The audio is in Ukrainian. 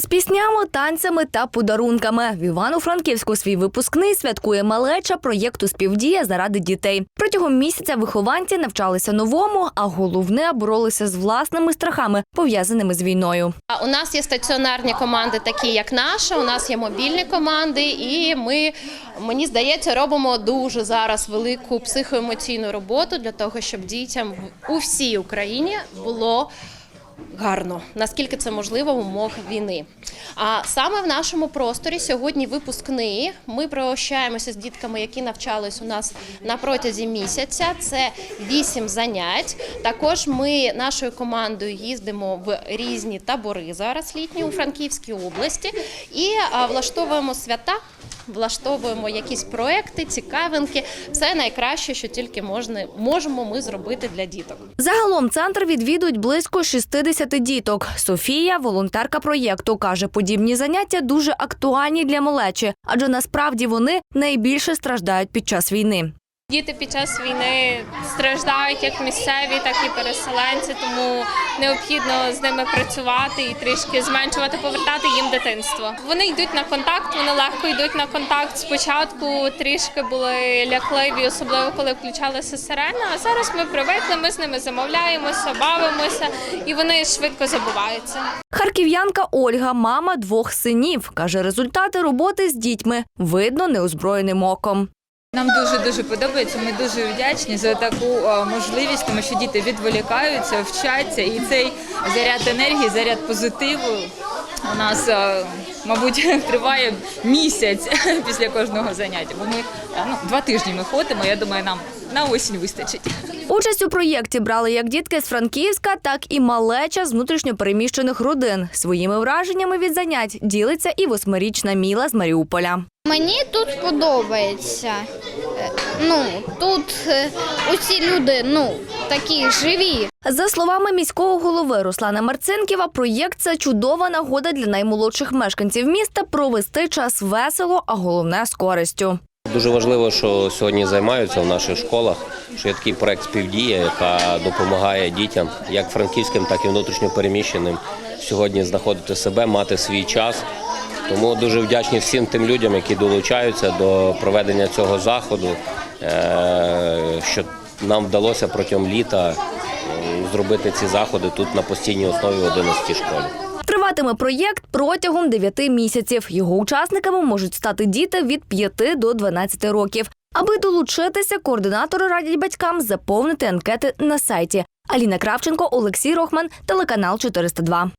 З піснями, танцями та подарунками в Івано-Франківську свій випускний святкує малеча проєкту Співдія заради дітей. Протягом місяця вихованці навчалися новому, а головне боролися з власними страхами, пов'язаними з війною. У нас є стаціонарні команди, такі як наша. У нас є мобільні команди, і ми мені здається робимо дуже зараз велику психоемоційну роботу для того, щоб дітям у всій Україні було. Гарно, наскільки це можливо в умовах війни. А саме в нашому просторі сьогодні випускний. Ми прощаємося з дітками, які навчались у нас на протязі місяця. Це вісім занять. Також ми нашою командою їздимо в різні табори зараз літні у Франківській області і влаштовуємо свята. Влаштовуємо якісь проекти, цікавинки. Все найкраще, що тільки можна можемо ми зробити для діток. Загалом центр відвідують близько 60 діток. Софія, волонтерка проєкту, каже, подібні заняття дуже актуальні для малечі, адже насправді вони найбільше страждають під час війни. Діти під час війни страждають як місцеві, так і переселенці, тому необхідно з ними працювати і трішки зменшувати, повертати їм дитинство. Вони йдуть на контакт, вони легко йдуть на контакт. Спочатку трішки були лякливі, особливо коли включалася сирена. А зараз ми привикли, ми з ними замовляємося, бавимося, і вони швидко забуваються. Харків'янка Ольга, мама двох синів, каже, результати роботи з дітьми видно неозброєним оком. Нам дуже дуже подобається. Ми дуже вдячні за таку е, можливість, тому що діти відволікаються, вчаться, і цей заряд енергії, заряд позитиву у нас, е, мабуть, триває місяць після кожного заняття. Бо ми е, ну, два тижні ми ходимо. Я думаю, нам на осінь вистачить. Участь у проєкті брали як дітки з Франківська, так і малеча з внутрішньопереміщених родин. Своїми враженнями від занять ділиться і восьмирічна Міла з Маріуполя. Мені тут подобається. Ну, тут е, усі люди ну, такі живі. За словами міського голови Руслана Марцинківа, проєкт це чудова нагода для наймолодших мешканців міста провести час весело, а головне з користю. Дуже важливо, що сьогодні займаються в наших школах, що є такий проект співдія, яка допомагає дітям, як франківським, так і внутрішньопереміщеним, сьогодні знаходити себе, мати свій час. Тому дуже вдячні всім тим людям, які долучаються до проведення цього заходу, е, що нам вдалося протягом літа е, зробити ці заходи тут на постійній основі в 11 школі. Триватиме проєкт протягом 9 місяців. Його учасниками можуть стати діти від 5 до 12 років. Аби долучитися, координатори радять батькам заповнити анкети на сайті. Аліна Кравченко, Олексій Рохман, телеканал 402.